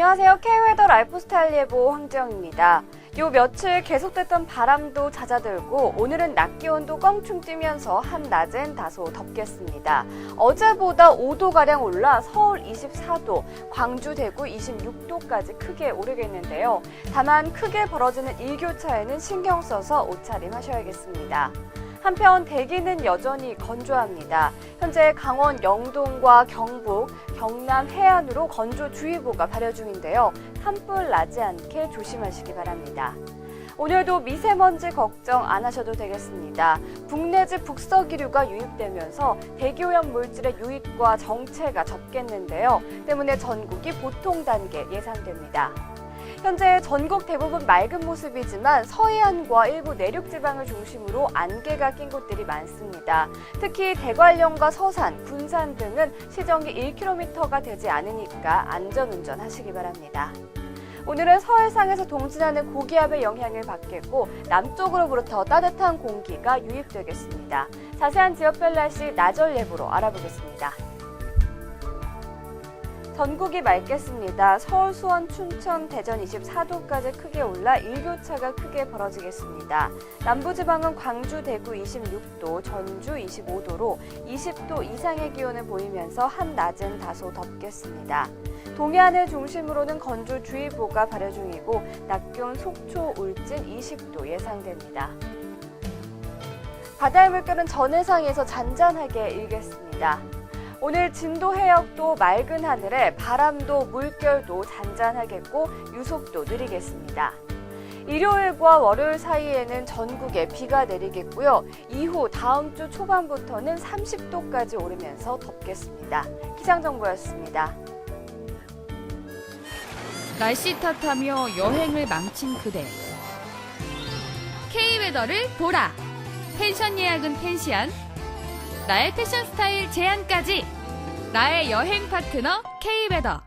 안녕하세요. K웨더 라이프스타일 예보 황지영입니다. 요 며칠 계속됐던 바람도 잦아들고 오늘은 낮 기온도 껑충 뛰면서 한낮엔 다소 덥겠습니다. 어제보다 5도가량 올라 서울 24도, 광주, 대구 26도까지 크게 오르겠는데요. 다만 크게 벌어지는 일교차에는 신경 써서 옷차림 하셔야겠습니다. 한편 대기는 여전히 건조합니다. 현재 강원 영동과 경북, 경남 해안으로 건조주의보가 발효 중인데요. 산불 나지 않게 조심하시기 바랍니다. 오늘도 미세먼지 걱정 안 하셔도 되겠습니다. 북내지 북서기류가 유입되면서 대기오염 물질의 유입과 정체가 적겠는데요. 때문에 전국이 보통 단계 예상됩니다. 현재 전국 대부분 맑은 모습이지만 서해안과 일부 내륙 지방을 중심으로 안개가 낀 곳들이 많습니다. 특히 대관령과 서산, 군산 등은 시정이 1km가 되지 않으니까 안전운전 하시기 바랍니다. 오늘은 서해상에서 동진하는 고기압의 영향을 받겠고 남쪽으로부터 따뜻한 공기가 유입되겠습니다. 자세한 지역별 날씨 나절 예보로 알아보겠습니다. 전국이 맑겠습니다. 서울, 수원, 춘천, 대전 24도까지 크게 올라 일교차가 크게 벌어지겠습니다. 남부지방은 광주, 대구 26도, 전주 25도로 20도 이상의 기온을 보이면서 한낮은 다소 덥겠습니다. 동해안을 중심으로는 건조주의보가 발효 중이고 낮 기온 속초, 울진 20도 예상됩니다. 바다의 물결은 전해상에서 잔잔하게 일겠습니다. 오늘 진도 해역도 맑은 하늘에 바람도 물결도 잔잔하겠고 유속도 느리겠습니다. 일요일과 월요일 사이에는 전국에 비가 내리겠고요. 이후 다음 주 초반부터는 30도까지 오르면서 덥겠습니다. 기상정보였습니다. 날씨 탓하며 여행을 망친 그대. K웨더를 보라. 펜션 예약은 펜시안. 나의 패션 스타일 제안까지. 나의 여행 파트너 K웨더.